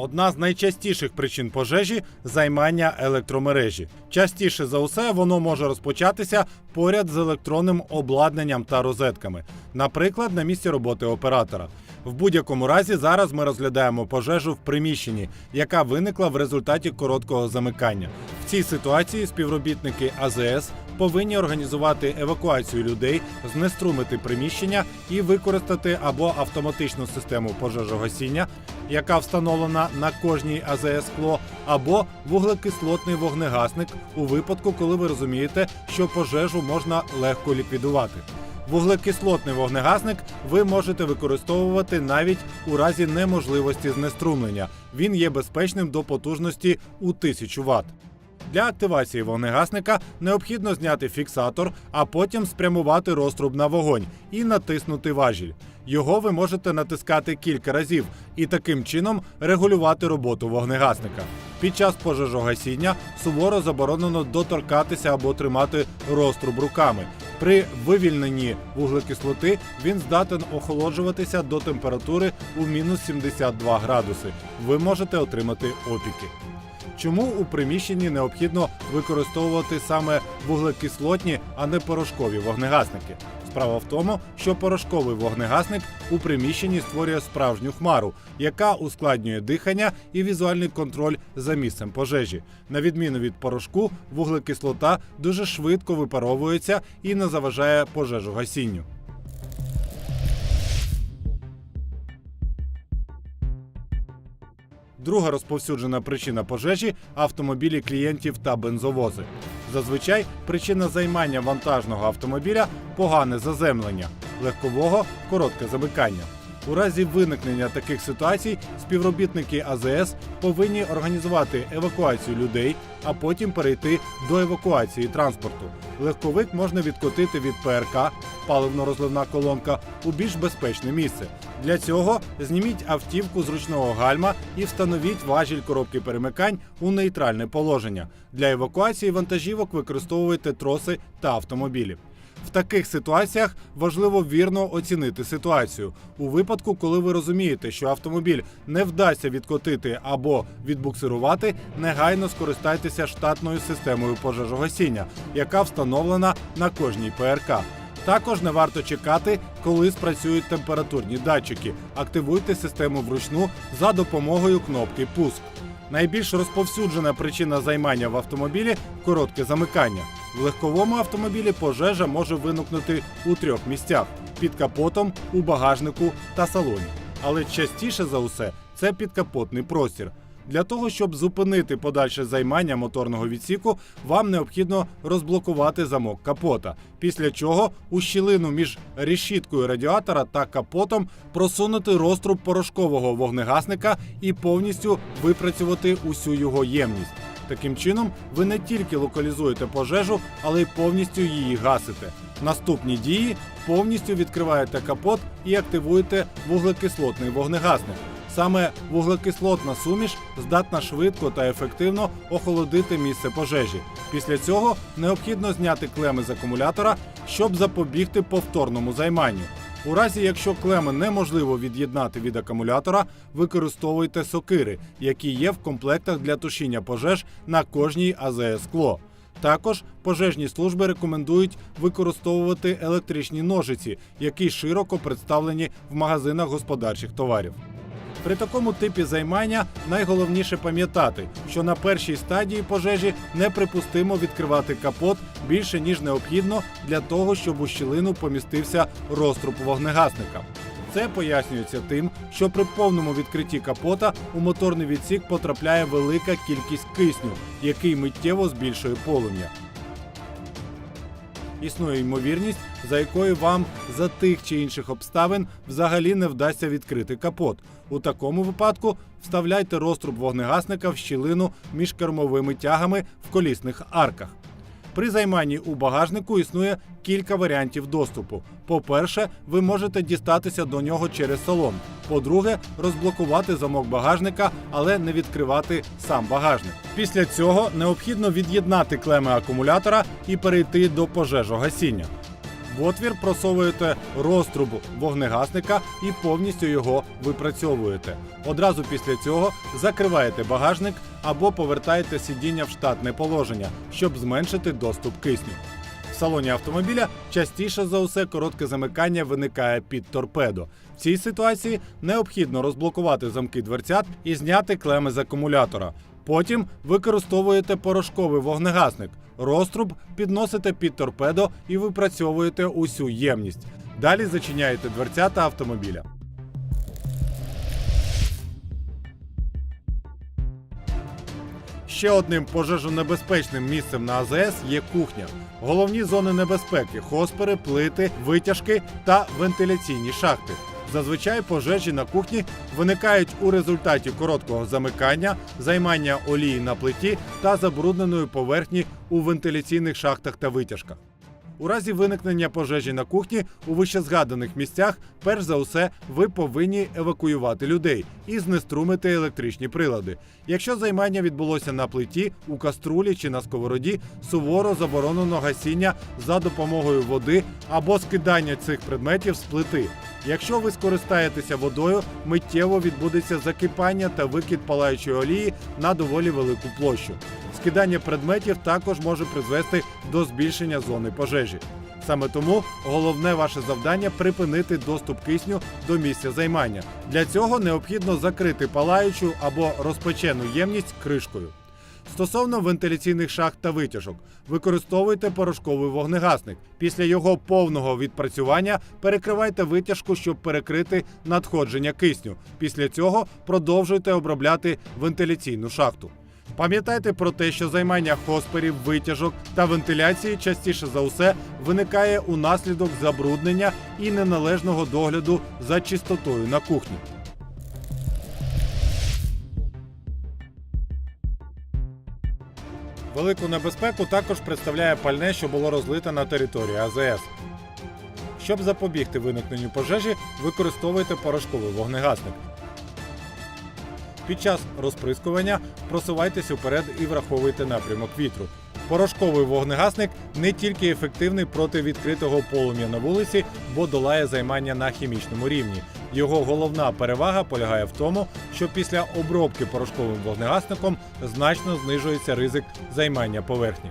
Одна з найчастіших причин пожежі займання електромережі. Частіше за усе воно може розпочатися поряд з електронним обладнанням та розетками, наприклад, на місці роботи оператора. В будь-якому разі зараз ми розглядаємо пожежу в приміщенні, яка виникла в результаті короткого замикання. В цій ситуації співробітники АЗС повинні організувати евакуацію людей, знеструмити приміщення і використати або автоматичну систему пожежогасіння, яка встановлена на кожній АЗС скло, або вуглекислотний вогнегасник у випадку, коли ви розумієте, що пожежу можна легко ліквідувати. Вуглекислотний вогнегасник ви можете використовувати навіть у разі неможливості знеструмлення. Він є безпечним до потужності у 1000 Вт. Для активації вогнегасника необхідно зняти фіксатор, а потім спрямувати розтруб на вогонь і натиснути важіль. Його ви можете натискати кілька разів і таким чином регулювати роботу вогнегасника. Під час пожежогасіння суворо заборонено доторкатися або тримати розтруб руками. При вивільненні вуглекислоти він здатен охолоджуватися до температури у мінус 72 градуси. Ви можете отримати опіки. Чому у приміщенні необхідно використовувати саме вуглекислотні, а не порошкові вогнегасники? Справа в тому, що порошковий вогнегасник у приміщенні створює справжню хмару, яка ускладнює дихання і візуальний контроль за місцем пожежі. На відміну від порошку, вуглекислота дуже швидко випаровується і не заважає пожежогасінню. Друга розповсюджена причина пожежі автомобілі клієнтів та бензовози. Зазвичай причина займання вантажного автомобіля погане заземлення, легкового коротке замикання. У разі виникнення таких ситуацій співробітники АЗС повинні організувати евакуацію людей, а потім перейти до евакуації транспорту. Легковик можна відкотити від ПРК, паливно-розливна колонка, у більш безпечне місце. Для цього зніміть автівку з ручного гальма і встановіть важіль коробки перемикань у нейтральне положення. Для евакуації вантажівок використовуйте троси та автомобілі. В таких ситуаціях важливо вірно оцінити ситуацію. У випадку, коли ви розумієте, що автомобіль не вдасться відкотити або відбуксирувати, негайно скористайтеся штатною системою пожежогасіння, яка встановлена на кожній ПРК. Також не варто чекати, коли спрацюють температурні датчики. Активуйте систему вручну за допомогою кнопки Пуск. Найбільш розповсюджена причина займання в автомобілі коротке замикання. В легковому автомобілі пожежа може виникнути у трьох місцях: під капотом, у багажнику та салоні. Але частіше за усе це підкапотний простір. Для того, щоб зупинити подальше займання моторного відсіку, вам необхідно розблокувати замок капота. Після чого у щілину між решіткою радіатора та капотом просунути розтруб порошкового вогнегасника і повністю випрацювати усю його ємність. Таким чином, ви не тільки локалізуєте пожежу, але й повністю її гасите. Наступні дії повністю відкриваєте капот і активуєте вуглекислотний вогнегасник. Саме вуглекислотна суміш здатна швидко та ефективно охолодити місце пожежі. Після цього необхідно зняти клеми з акумулятора, щоб запобігти повторному займанню. У разі, якщо клеми неможливо від'єднати від акумулятора, використовуйте сокири, які є в комплектах для тушіння пожеж на кожній АЗС скло. Також пожежні служби рекомендують використовувати електричні ножиці, які широко представлені в магазинах господарчих товарів. При такому типі займання найголовніше пам'ятати, що на першій стадії пожежі неприпустимо відкривати капот більше ніж необхідно для того, щоб у щілину помістився розтруб вогнегасника. Це пояснюється тим, що при повному відкритті капота у моторний відсік потрапляє велика кількість кисню, який миттєво збільшує полум'я. Існує ймовірність, за якою вам за тих чи інших обставин взагалі не вдасться відкрити капот. У такому випадку вставляйте розтруб вогнегасника в щілину між кермовими тягами в колісних арках. При займанні у багажнику існує кілька варіантів доступу. По-перше, ви можете дістатися до нього через салон. По-друге, розблокувати замок багажника, але не відкривати сам багажник. Після цього необхідно від'єднати клеми акумулятора і перейти до пожежогасіння. В отвір просовуєте розтруб вогнегасника і повністю його випрацьовуєте. Одразу після цього закриваєте багажник або повертаєте сидіння в штатне положення, щоб зменшити доступ кисню. Салоні автомобіля частіше за усе коротке замикання виникає під торпедо. В цій ситуації необхідно розблокувати замки дверцят і зняти клеми з акумулятора. Потім використовуєте порошковий вогнегасник. Розтруб підносите під торпедо і випрацьовуєте усю ємність. Далі зачиняєте дверцята автомобіля. Ще одним пожежонебезпечним місцем на АЗС є кухня. Головні зони небезпеки хоспери, плити, витяжки та вентиляційні шахти. Зазвичай пожежі на кухні виникають у результаті короткого замикання, займання олії на плиті та забрудненої поверхні у вентиляційних шахтах та витяжках. У разі виникнення пожежі на кухні у вищезгаданих місцях, перш за все, ви повинні евакуювати людей і знеструмити електричні прилади. Якщо займання відбулося на плиті, у каструлі чи на сковороді, суворо заборонено гасіння за допомогою води або скидання цих предметів з плити. Якщо ви скористаєтеся водою, миттєво відбудеться закипання та викид палаючої олії на доволі велику площу. Скидання предметів також може призвести до збільшення зони пожежі. Саме тому головне ваше завдання припинити доступ кисню до місця займання. Для цього необхідно закрити палаючу або розпечену ємність кришкою. Стосовно вентиляційних шахт та витяжок, використовуйте порошковий вогнегасник. Після його повного відпрацювання перекривайте витяжку, щоб перекрити надходження кисню. Після цього продовжуйте обробляти вентиляційну шахту. Пам'ятайте про те, що займання хосперів, витяжок та вентиляції частіше за усе виникає унаслідок забруднення і неналежного догляду за чистотою на кухні. Велику небезпеку також представляє пальне, що було розлите на території АЗС. Щоб запобігти виникненню пожежі, використовуйте порошковий вогнегасник. Під час розприскування просувайтесь уперед і враховуйте напрямок вітру. Порошковий вогнегасник не тільки ефективний проти відкритого полум'я на вулиці, бо долає займання на хімічному рівні. Його головна перевага полягає в тому, що після обробки порошковим вогнегасником значно знижується ризик займання поверхні.